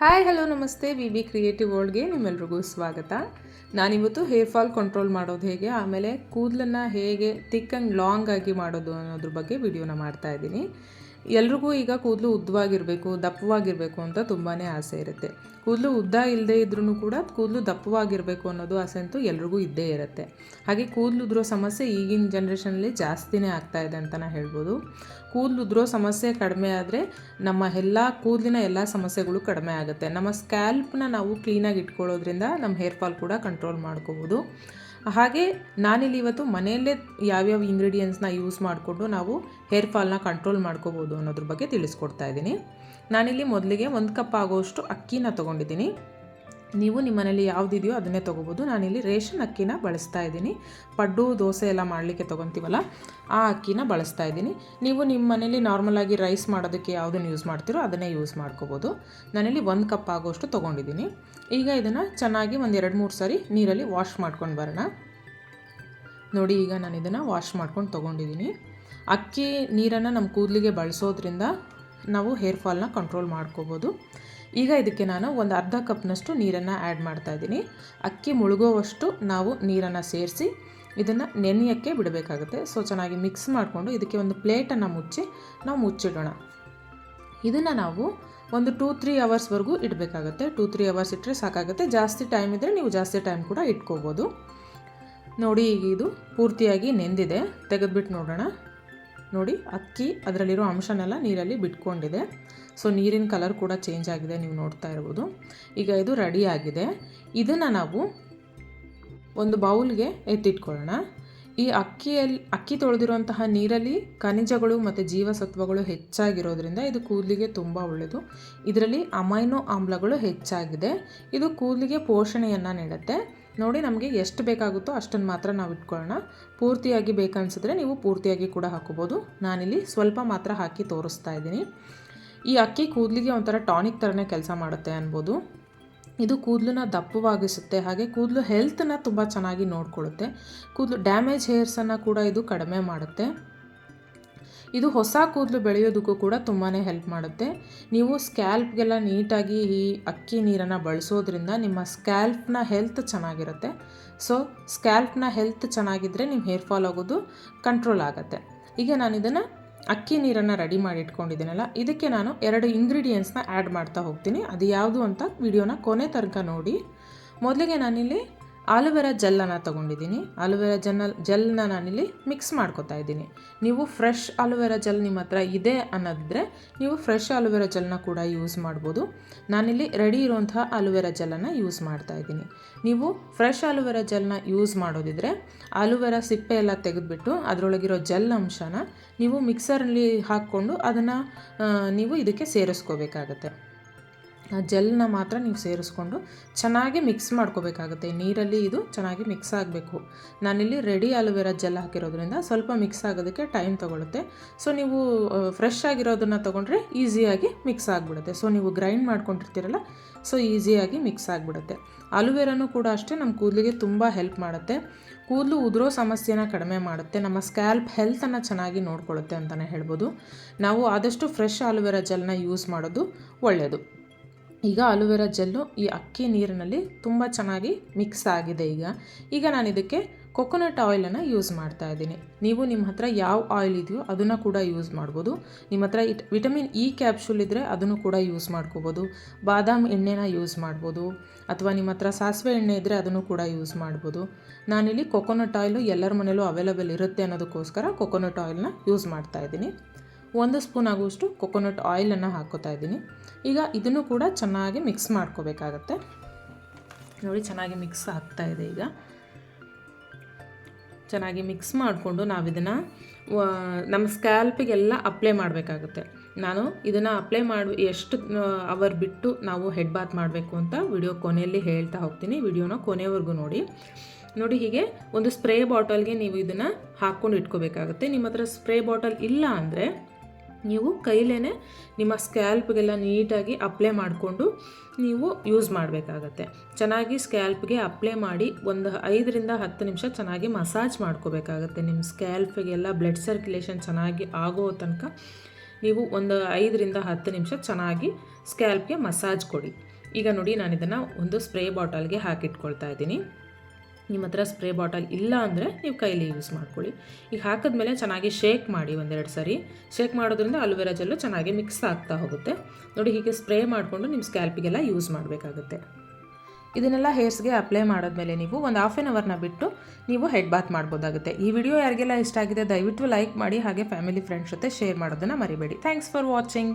Hi, hello, ನಮಸ್ತೆ. V B creative ವರ್ಲ್ಡ್ಗೆ ನಿಮ್ಮೆಲ್ರಿಗೂ ಸ್ವಾಗತ. ನಾನಿವತ್ತು ಹೇರ್ ಫಾಲ್ ಕಂಟ್ರೋಲ್ ಮಾಡೋದು ಹೇಗೆ, ಆಮೇಲೆ ಕೂದಲನ್ನು ಹೇಗೆ ಥಿಕ್ ಆ್ಯಂಡ್ ಲಾಂಗ್ ಆಗಿ ಮಾಡೋದು ಅನ್ನೋದ್ರ ಬಗ್ಗೆ ವಿಡಿಯೋನ ಮಾಡ್ತಾ ಇದ್ದೀನಿ. ಎಲ್ರಿಗೂ ಈಗ ಕೂದಲು ಉದ್ದವಾಗಿರಬೇಕು, ದಪ್ಪವಾಗಿರಬೇಕು ಅಂತ ತುಂಬಾ ಆಸೆ ಇರುತ್ತೆ. ಕೂದಲು ಉದ್ದ ಇಲ್ಲದೆ ಇದ್ರೂ ಕೂಡ ಕೂದಲು ದಪ್ಪವಾಗಿರಬೇಕು ಅನ್ನೋದು ಆಸೆ ಅಂತೂ ಎಲ್ರಿಗೂ ಇದ್ದೇ ಇರುತ್ತೆ. ಹಾಗೆ ಕೂದಲು ಉದುರೋ ಸಮಸ್ಯೆ ಈಗಿನ ಜನ್ರೇಷನಲ್ಲಿ ಜಾಸ್ತಿನೇ ಆಗ್ತಾ ಇದೆ ಅಂತಲೇ ಹೇಳ್ಬೋದು. ಕೂದಲು ಉದುರೋ ಸಮಸ್ಯೆ ಕಡಿಮೆ ಆದರೆ ನಮ್ಮ ಎಲ್ಲ ಕೂದಲಿನ ಎಲ್ಲ ಸಮಸ್ಯೆಗಳು ಕಡಿಮೆ ಆಗುತ್ತೆ. ನಮ್ಮ ಸ್ಕ್ಯಾಲ್ಪ್ನ ನಾವು ಕ್ಲೀನಾಗಿ ಇಟ್ಕೊಳ್ಳೋದ್ರಿಂದ ನಮ್ಮ ಹೇರ್ ಫಾಲ್ ಕೂಡ ಕಂಟ್ರೋಲ್ ಮಾಡ್ಕೋಬೋದು. ಹಾಗೆ ನಾನಿಲ್ಲಿ ಇವತ್ತು ಮನೆಯಲ್ಲೇ ಯಾವ್ಯಾವ ಇಂಗ್ರೀಡಿಯೆಂಟ್ಸ್ನ ಯೂಸ್ ಮಾಡಿಕೊಂಡು ನಾವು ಹೇರ್ ಫಾಲ್ನ ಕಂಟ್ರೋಲ್ ಮಾಡ್ಕೋಬೋದು ಅನ್ನೋದ್ರ ಬಗ್ಗೆ ತಿಳಿಸ್ಕೊಡ್ತಾ ಇದ್ದೀನಿ. ನಾನಿಲ್ಲಿ ಮೊದಲಿಗೆ ಒಂದು ಕಪ್ ಆಗೋಷ್ಟು ಅಕ್ಕಿನ ತೊಗೊಂಡಿದ್ದೀನಿ. ನೀವು ನಿಮ್ಮನೇಲಿ ಯಾವುದಿದೆಯೋ ಅದನ್ನೇ ತೊಗೋಬೋದು. ನಾನಿಲ್ಲಿ ರೇಷನ್ ಅಕ್ಕಿನ ಬಳಸ್ತಾ ಇದ್ದೀನಿ. ಪಡ್ಡು, ದೋಸೆ ಎಲ್ಲ ಮಾಡಲಿಕ್ಕೆ ತೊಗೊತೀವಲ್ಲ, ಆ ಅಕ್ಕಿನ ಬಳಸ್ತಾ ಇದ್ದೀನಿ. ನೀವು ನಿಮ್ಮ ಮನೇಲಿ ನಾರ್ಮಲಾಗಿ ರೈಸ್ ಮಾಡೋದಕ್ಕೆ ಯಾವುದನ್ನು ಯೂಸ್ ಮಾಡ್ತೀರೋ ಅದನ್ನೇ ಯೂಸ್ ಮಾಡ್ಕೋಬೋದು. ನಾನಿಲ್ಲಿ ಒಂದು ಕಪ್ ಆಗೋಷ್ಟು ತೊಗೊಂಡಿದ್ದೀನಿ. ಈಗ ಇದನ್ನು ಚೆನ್ನಾಗಿ ಒಂದು ಎರಡು ಮೂರು ಸಾರಿ ನೀರಲ್ಲಿ ವಾಶ್ ಮಾಡ್ಕೊಂಡು ಬರೋಣ. ನೋಡಿ, ಈಗ ನಾನು ಇದನ್ನು ವಾಶ್ ಮಾಡ್ಕೊಂಡು ತೊಗೊಂಡಿದ್ದೀನಿ. ಅಕ್ಕಿ ನೀರನ್ನು ನಮ್ಮ ಕೂದಲಿಗೆ ಬಳಸೋದ್ರಿಂದ ನಾವು ಹೇರ್ ಫಾಲ್ನ ಕಂಟ್ರೋಲ್ ಮಾಡ್ಕೋಬೋದು. ಈಗ ಇದಕ್ಕೆ ನಾನು ಒಂದು ಅರ್ಧ ಕಪ್ನಷ್ಟು ನೀರನ್ನು ಆ್ಯಡ್ ಮಾಡ್ತಾ ಇದ್ದೀನಿ. ಅಕ್ಕಿ ಮುಳುಗೋವಷ್ಟು ನಾವು ನೀರನ್ನು ಸೇರಿಸಿ ಇದನ್ನು ನೆನೆಯೋಕ್ಕೆ ಬಿಡಬೇಕಾಗುತ್ತೆ. ಸೊ ಚೆನ್ನಾಗಿ ಮಿಕ್ಸ್ ಮಾಡಿಕೊಂಡು ಇದಕ್ಕೆ ಒಂದು ಪ್ಲೇಟನ್ನು ಮುಚ್ಚಿ ನಾವು ಮುಚ್ಚಿಡೋಣ. ಇದನ್ನು ನಾವು ಒಂದು ಟೂ ತ್ರೀ ಅವರ್ಸ್ವರೆಗೂ ಇಡಬೇಕಾಗುತ್ತೆ. ಟೂ ತ್ರೀ ಅವರ್ಸ್ ಇಟ್ಟರೆ ಸಾಕಾಗುತ್ತೆ. ಜಾಸ್ತಿ ಟೈಮ್ ಇದ್ದರೆ ನೀವು ಜಾಸ್ತಿ ಟೈಮ್ ಕೂಡ ಇಟ್ಕೋಬೋದು. ನೋಡಿ ಈಗ ಇದು ಪೂರ್ತಿಯಾಗಿ ನೆಂದಿದೆ. ತೆಗೆದುಬಿಟ್ಟು ನೋಡೋಣ. ನೋಡಿ, ಅಕ್ಕಿ ಅದರಲ್ಲಿರೋ ಅಂಶನೆಲ್ಲ ನೀರಲ್ಲಿ ಬಿಟ್ಕೊಂಡಿದೆ. ಸೊ ನೀರಿನ ಕಲರ್ ಕೂಡ ಚೇಂಜ್ ಆಗಿದೆ ನೀವು ನೋಡ್ತಾ ಇರ್ಬೋದು. ಈಗ ಇದು ರೆಡಿ ಆಗಿದೆ. ಇದನ್ನು ನಾವು ಒಂದು ಬೌಲ್ಗೆ ಎತ್ತಿಟ್ಕೊಳ್ಳೋಣ. ಈ ಅಕ್ಕಿಯಲ್ಲಿ ಅಕ್ಕಿ ತೊಳೆದಿರುವಂತಹ ನೀರಲ್ಲಿ ಖನಿಜಗಳು ಮತ್ತು ಜೀವಸತ್ವಗಳು ಹೆಚ್ಚಾಗಿರೋದ್ರಿಂದ ಇದು ಕೂದಲಿಗೆ ತುಂಬ ಒಳ್ಳೆಯದು. ಇದರಲ್ಲಿ ಅಮೈನೋ ಆಮ್ಲಗಳು ಹೆಚ್ಚಾಗಿದೆ. ಇದು ಕೂದಲಿಗೆ ಪೋಷಣೆಯನ್ನು ನೀಡುತ್ತೆ. ನೋಡಿ ನಮಗೆ ಎಷ್ಟು ಬೇಕಾಗುತ್ತೋ ಅಷ್ಟನ್ನು ಮಾತ್ರ ನಾವು ಇಟ್ಕೊಳ್ಳೋಣ. ಪೂರ್ತಿಯಾಗಿ ಬೇಕನ್ಸಿದ್ರೆ ನೀವು ಪೂರ್ತಿಯಾಗಿ ಕೂಡ ಹಾಕೋಬೋದು. ನಾನಿಲ್ಲಿ ಸ್ವಲ್ಪ ಮಾತ್ರ ಹಾಕಿ ತೋರಿಸ್ತಾ ಇದ್ದೀನಿ. ಈ ಅಕ್ಕಿ ಕೂದಲಿಗೆ ಒಂಥರ ಟಾನಿಕ್ ಥರನೇ ಕೆಲಸ ಮಾಡುತ್ತೆ ಅನ್ಬೋದು. ಇದು ಕೂದಲನ್ನ ದಪ್ಪವಾಗಿಸುತ್ತೆ, ಹಾಗೆ ಕೂದಲು ಹೆಲ್ತನ್ನು ತುಂಬ ಚೆನ್ನಾಗಿ ನೋಡ್ಕೊಳ್ಳುತ್ತೆ. ಕೂದಲು ಡ್ಯಾಮೇಜ್ ಹೇರ್ಸನ್ನು ಕೂಡ ಇದು ಕಡಿಮೆ ಮಾಡುತ್ತೆ. ಇದು ಹೊಸ ಕೂದಲು ಬೆಳೆಯೋದಕ್ಕೂ ಕೂಡ ತುಂಬಾ ಹೆಲ್ಪ್ ಮಾಡುತ್ತೆ. ನೀವು ಸ್ಕ್ಯಾಲ್ಪ್ಗೆಲ್ಲ ನೀಟಾಗಿ ಈ ಅಕ್ಕಿ ನೀರನ್ನು ಬಳಸೋದ್ರಿಂದ ನಿಮ್ಮ ಸ್ಕ್ಯಾಲ್ಪ್ನ ಹೆಲ್ತ್ ಚೆನ್ನಾಗಿರುತ್ತೆ. ಸೊ ಸ್ಕ್ಯಾಲ್ಪ್ನ ಹೆಲ್ತ್ ಚೆನ್ನಾಗಿದ್ದರೆ ನಿಮ್ಮ ಹೇರ್ ಫಾಲ್ ಆಗೋದು ಕಂಟ್ರೋಲ್ ಆಗುತ್ತೆ. ಈಗ ನಾನು ಇದನ್ನು ಅಕ್ಕಿ ನೀರನ್ನು ರೆಡಿ ಮಾಡಿ ಇಟ್ಕೊಂಡಿದ್ದೀನಲ್ಲ, ಇದಕ್ಕೆ ನಾನು ಎರಡು ಇಂಗ್ರೀಡಿಯೆಂಟ್ಸ್ನ ಆ್ಯಡ್ ಮಾಡ್ತಾ ಹೋಗ್ತೀನಿ. ಅದು ಯಾವುದು ಅಂತ ವಿಡಿಯೋನ ಕೊನೆ ತನಕ ನೋಡಿ. ಮೊದಲಿಗೆ ನಾನಿಲ್ಲಿ ಆಲೋವೆರಾ ಜೆಲ್ಲನ್ನು ತೊಗೊಂಡಿದ್ದೀನಿ. ಆಲೋವೆರಾ ಜೆನ್ನ ಜೆಲ್ನ ನಾನಿಲ್ಲಿ ಮಿಕ್ಸ್ ಮಾಡ್ಕೊತಾ ಇದ್ದೀನಿ. ನೀವು ಫ್ರೆಶ್ ಆಲೋವೆರಾ ಜೆಲ್ ನಿಮ್ಮ ಹತ್ರ ಇದೆ ಅನ್ನೋದಿದ್ರೆ ನೀವು ಫ್ರೆಶ್ ಆಲೋವೆರಾ ಜೆಲ್ನ ಕೂಡ ಯೂಸ್ ಮಾಡ್ಬೋದು. ನಾನಿಲ್ಲಿ ರೆಡಿ ಇರುವಂತಹ ಆಲೋವೆರಾ ಜೆಲ್ಲನ್ನು ಯೂಸ್ ಮಾಡ್ತಾ ಇದ್ದೀನಿ. ನೀವು ಫ್ರೆಶ್ ಆಲೋವೆರಾ ಜೆಲ್ನ ಯೂಸ್ ಮಾಡೋದಿದ್ರೆ ಆಲೋವೆರಾ ಸಿಪ್ಪೆ ಎಲ್ಲ ತೆಗೆದುಬಿಟ್ಟು ಅದರೊಳಗಿರೋ ಜೆಲ್ ಅಂಶನ ನೀವು ಮಿಕ್ಸರಲ್ಲಿ ಹಾಕ್ಕೊಂಡು ಅದನ್ನು ನೀವು ಇದಕ್ಕೆ ಸೇರಿಸ್ಕೋಬೇಕಾಗತ್ತೆ. ಜೆಲ್ನ ಮಾತ್ರ ನೀವು ಸೇರಿಸ್ಕೊಂಡು ಚೆನ್ನಾಗಿ ಮಿಕ್ಸ್ ಮಾಡ್ಕೋಬೇಕಾಗುತ್ತೆ. ನೀರಲ್ಲಿ ಇದು ಚೆನ್ನಾಗಿ ಮಿಕ್ಸ್ ಆಗಬೇಕು. ನಾನಿಲ್ಲಿ ರೆಡಿ ಆಲೋವೆರಾ ಜೆಲ್ ಹಾಕಿರೋದ್ರಿಂದ ಸ್ವಲ್ಪ ಮಿಕ್ಸ್ ಆಗೋದಕ್ಕೆ ಟೈಮ್ ತೊಗೊಳುತ್ತೆ. ಸೊ ನೀವು ಫ್ರೆಶ್ ಆಗಿರೋದನ್ನು ತೊಗೊಂಡ್ರೆ ಈಸಿಯಾಗಿ ಮಿಕ್ಸ್ ಆಗಿಬಿಡುತ್ತೆ. ಸೊ ನೀವು ಗ್ರೈಂಡ್ ಮಾಡ್ಕೊಂಡಿರ್ತೀರಲ್ಲ, ಸೊ ಈಸಿಯಾಗಿ ಮಿಕ್ಸ್ ಆಗಿಬಿಡುತ್ತೆ. ಆಲೋವೆರಾನು ಕೂಡ ಅಷ್ಟೇ ನಮ್ಮ ಕೂದಲಿಗೆ ತುಂಬ ಹೆಲ್ಪ್ ಮಾಡುತ್ತೆ. ಕೂದಲು ಉದುರೋ ಸಮಸ್ಯೆನ ಕಡಿಮೆ ಮಾಡುತ್ತೆ. ನಮ್ಮ ಸ್ಕ್ಯಾಲ್ಪ್ ಹೆಲ್ತನ್ನು ಚೆನ್ನಾಗಿ ನೋಡ್ಕೊಳ್ಳುತ್ತೆ ಅಂತಲೇ ಹೇಳ್ಬೋದು. ನಾವು ಆದಷ್ಟು ಫ್ರೆಶ್ ಆಲೋವೆರಾ ಜೆಲ್ನ ಯೂಸ್ ಮಾಡೋದು ಒಳ್ಳೆಯದು ಈಗ ಅಲೋವೆರಾ ಜೆಲ್ಲು ಈ ಅಕ್ಕಿ ನೀರಿನಲ್ಲಿ ತುಂಬ ಚೆನ್ನಾಗಿ ಮಿಕ್ಸ್ ಆಗಿದೆ ಈಗ. ಈಗ ನಾನು ಇದಕ್ಕೆ ಕೊಕೊನಟ್ ಆಯಿಲನ್ನು ಯೂಸ್ ಮಾಡ್ತಾ ಇದ್ದೀನಿ. ನೀವು ನಿಮ್ಮ ಹತ್ರ ಯಾವ ಆಯಿಲ್ ಇದೆಯೋ ಅದನ್ನು ಕೂಡ ಯೂಸ್ ಮಾಡ್ಬೋದು. ನಿಮ್ಮ ಹತ್ರ ಇಟ್ ವಿಟಮಿನ್ ಇ ಕ್ಯಾಪ್ಸೂಲ್ ಇದ್ದರೆ ಅದನ್ನು ಕೂಡ ಯೂಸ್ ಮಾಡ್ಕೋಬೋದು. ಬಾದಾಮ್ ಎಣ್ಣೆನ ಯೂಸ್ ಮಾಡ್ಬೋದು. ಅಥವಾ ನಿಮ್ಮ ಹತ್ರ ಸಾಸಿವೆ ಎಣ್ಣೆ ಇದ್ದರೆ ಅದನ್ನು ಕೂಡ ಯೂಸ್ ಮಾಡ್ಬೋದು. ನಾನಿಲ್ಲಿ ಕೊಕೊನಟ್ ಆಯಿಲು ಎಲ್ಲರ ಮನೇಲೂ ಅವೈಲೇಬಲ್ ಇರುತ್ತೆ ಅನ್ನೋದಕ್ಕೋಸ್ಕರ ಕೊಕೊನಟ್ ಆಯಿಲ್ನ ಯೂಸ್ ಮಾಡ್ತಾ ಇದ್ದೀನಿ. ಒಂದು ಸ್ಪೂನ್ ಆಗುವಷ್ಟು ಕೊಕೊನಟ್ ಆಯಿಲನ್ನು ಹಾಕೋತಾ ಇದ್ದೀನಿ. ಈಗ ಇದನ್ನು ಕೂಡ ಚೆನ್ನಾಗಿ ಮಿಕ್ಸ್ ಮಾಡ್ಕೋಬೇಕಾಗತ್ತೆ. ನೋಡಿ, ಚೆನ್ನಾಗಿ ಮಿಕ್ಸ್ ಆಗ್ತಾ ಇದೆ ಈಗ. ಚೆನ್ನಾಗಿ ಮಿಕ್ಸ್ ಮಾಡಿಕೊಂಡು ನಾವು ಇದನ್ನು ನಮ್ಮ ಸ್ಕ್ಯಾಲ್ಪಿಗೆಲ್ಲ ಅಪ್ಲೈ ಮಾಡಬೇಕಾಗುತ್ತೆ. ನಾನು ಇದನ್ನು ಅಪ್ಲೈ ಮಾಡಿ, ಎಷ್ಟು ಅವರ್ ಬಿಟ್ಟು ನಾವು ಹೆಡ್ ಬಾತ್ ಮಾಡಬೇಕು ಅಂತ ವಿಡಿಯೋ ಕೊನೆಯಲ್ಲಿ ಹೇಳ್ತಾ ಹೋಗ್ತೀನಿ. ವಿಡಿಯೋನ ಕೊನೆವರೆಗೂ ನೋಡಿ. ನೋಡಿ, ಹೀಗೆ ಒಂದು ಸ್ಪ್ರೇ ಬಾಟಲ್ಗೆ ನೀವು ಇದನ್ನು ಹಾಕ್ಕೊಂಡು ಇಟ್ಕೋಬೇಕಾಗುತ್ತೆ. ನಿಮ್ಮ ಹತ್ರ ಸ್ಪ್ರೇ ಬಾಟಲ್ ಇಲ್ಲ ಅಂದರೆ ನೀವು ಕೈಲೇ ನಿಮ್ಮ ಸ್ಕ್ಯಾಲ್ಪ್ಗೆಲ್ಲ ನೀಟಾಗಿ ಅಪ್ಲೈ ಮಾಡಿಕೊಂಡು ನೀವು ಯೂಸ್ ಮಾಡಬೇಕಾಗತ್ತೆ. ಚೆನ್ನಾಗಿ ಸ್ಕ್ಯಾಲ್ಪ್ಗೆ ಅಪ್ಲೈ ಮಾಡಿ ಒಂದು ಐದರಿಂದ ಹತ್ತು ನಿಮಿಷ ಚೆನ್ನಾಗಿ ಮಸಾಜ್ ಮಾಡ್ಕೋಬೇಕಾಗತ್ತೆ. ನಿಮ್ಮ ಸ್ಕ್ಯಾಲ್ಪ್ಗೆಲ್ಲ ಬ್ಲಡ್ ಸರ್ಕ್ಯುಲೇಷನ್ ಚೆನ್ನಾಗಿ ಆಗೋ ತನಕ ನೀವು ಒಂದು ಐದರಿಂದ ಹತ್ತು ನಿಮಿಷ ಚೆನ್ನಾಗಿ ಸ್ಕ್ಯಾಲ್ಪ್ಗೆ ಮಸಾಜ್ ಕೊಡಿ. ಈಗ ನೋಡಿ ನಾನು ಇದನ್ನು ಒಂದು ಸ್ಪ್ರೇ ಬಾಟಲ್ಗೆ ಹಾಕಿಟ್ಕೊಳ್ತಾ ಇದ್ದೀನಿ. ನಿಮ್ಮ ಹತ್ರ ಸ್ಪ್ರೇ ಬಾಟಲ್ ಇಲ್ಲ ಅಂದರೆ ನೀವು ಕೈಲಿ ಯೂಸ್ ಮಾಡ್ಕೊಳ್ಳಿ. ಈಗ ಹಾಕಿದ್ಮೇಲೆ ಚೆನ್ನಾಗಿ ಶೇಕ್ ಮಾಡಿ ಒಂದೆರಡು ಸರಿ. ಶೇಕ್ ಮಾಡೋದ್ರಿಂದ ಅಲೋವೆರಾ ಜೆಲ್ಲು ಚೆನ್ನಾಗಿ ಮಿಕ್ಸ್ ಆಗ್ತಾ ಹೋಗುತ್ತೆ. ನೋಡಿ ಹೀಗೆ ಸ್ಪ್ರೇ ಮಾಡಿಕೊಂಡು ನಿಮ್ಮ ಸ್ಕ್ಯಾಲ್ಪಿಗೆಲ್ಲ ಯೂಸ್ ಮಾಡಬೇಕಾಗುತ್ತೆ. ಇದನ್ನೆಲ್ಲ ಹೇರ್ಸ್ಗೆ ಅಪ್ಲೈ ಮಾಡಿದ್ಮೇಲೆ ನೀವು ಒಂದು ಹಾಫ್ ಆನ್ ಅವರ್ನ ಬಿಟ್ಟು ನೀವು ಹೆಡ್ ಬಾತ್ ಮಾಡ್ಬೋದಾಗುತ್ತೆ. ಈ ವಿಡಿಯೋ ಯಾರಿಗೆಲ್ಲ ಇಷ್ಟ ಆಗಿದೆ ದಯವಿಟ್ಟು ಲೈಕ್ ಮಾಡಿ ಹಾಗೆ ಫ್ಯಾಮಿಲಿ ಫ್ರೆಂಡ್ಸ್ ಜೊತೆ ಶೇರ್ ಮಾಡೋದನ್ನು ಮರಿಬೇಡಿ. Thanks for watching